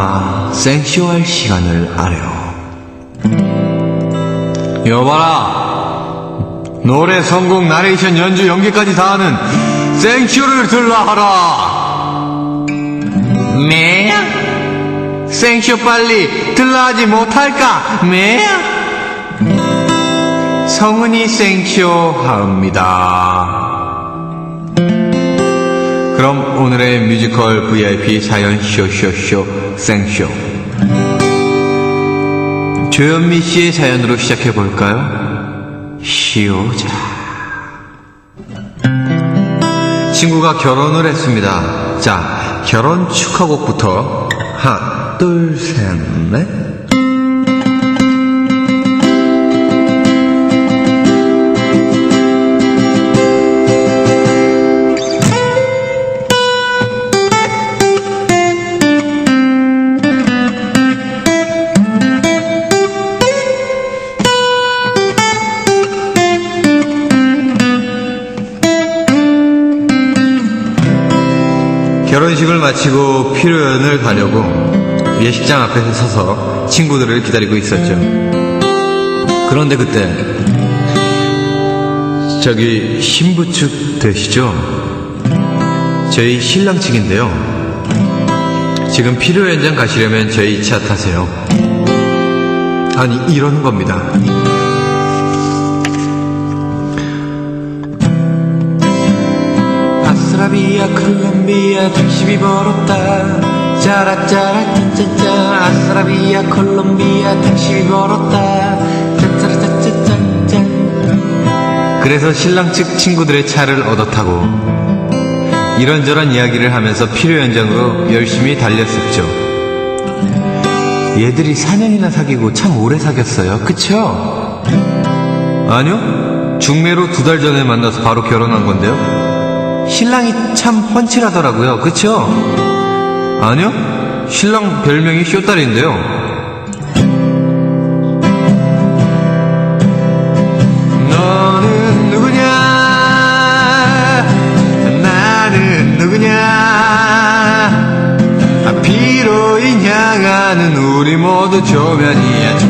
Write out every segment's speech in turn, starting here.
아, 생쇼할 시간을 아래요. 여봐라! 노래 성공, 나레이션, 연주, 연기까지 다 하는 생쇼를 들라 하라! 매야? 생쇼 빨리 들라 하지 못할까? 매야? 성은이 생쇼 합니다. 그럼 오늘의 뮤지컬 VIP 사연 쇼쇼쇼 생쇼 조현미 씨의 사연으로 시작해 볼까요? 시오자 친구가 결혼을 했습니다. 자, 결혼 축하곡부터 하나, 둘, 셋, 넷. 결혼식을 마치고 피로연을 가려고 예식장 앞에서 서서 친구들을 기다리고 있었죠. 그런데 그때 저기 신부 측 되시죠? 저희 신랑 측인데요. 지금 현장 가시려면 저희 차 타세요. 아니 이러는 겁니다. 아스라비아 콜롬비아 택시비 벌었다. 짜라짜라 짠짠짠 아스라비아 콜롬비아 택시비 벌었다. 짠짜라짜짜짠짠. 그래서 신랑 측 친구들의 차를 얻어 타고 이런저런 이야기를 하면서 필요 현장으로 열심히 달렸었죠. 얘들이 4년이나 사귀고 참 오래 사귀었어요. 그쵸? 아니요? 중매로 두 달 전에 만나서 바로 결혼한 건데요 신랑이 참 훤칠하더라고요. 그쵸? 아니요. 신랑 별명이 쇼딸인데요. 너는 누구냐? 나는 누구냐? 아, 피로인 향하는 우리 모두 조면이야.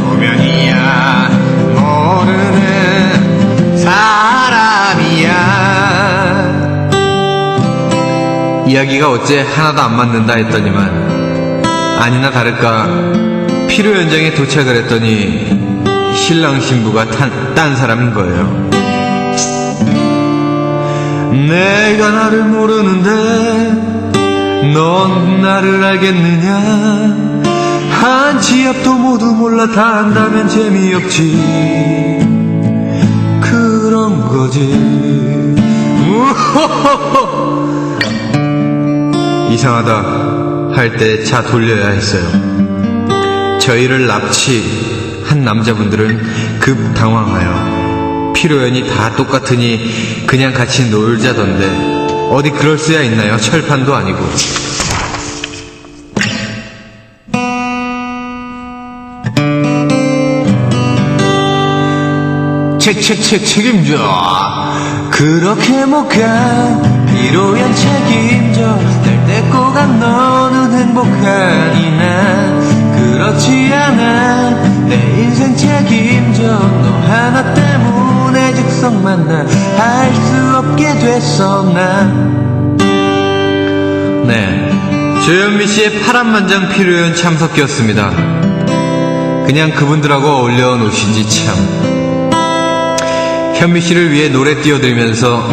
이야기가 어째 하나도 안 맞는다 했더니만 아니나 다를까 필요 현장에 도착을 했더니 신랑 신부가 탄, 딴 사람인 거예요. 내가 나를 모르는데 넌 나를 알겠느냐? 한 치 앞도 모두 몰라 다 안다면 재미없지. 그런 거지 이상하다 할 때 차 돌려야 했어요. 저희를 납치한 남자분들은 급 당황하여 피로연이 다 똑같으니 그냥 같이 놀자던데 어디 그럴 수야 있나요? 철판도 아니고. 책책책 책임져 그렇게 못가 피로 책임져 너 하나 때문에 즉석 만나 할 수 없게 됐어 난 네. 조현미 씨의 파란만장 피로연 참석기였습니다. 그냥 그분들하고 어울려 놓으시지 참. 현미 씨를 위해 노래 띄워드리면서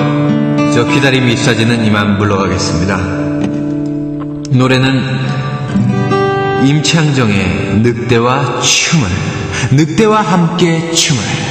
저 기다림이 있어지는 이만 물러가겠습니다. 노래는 임창정의 늑대와 춤을, 늑대와 함께 춤을.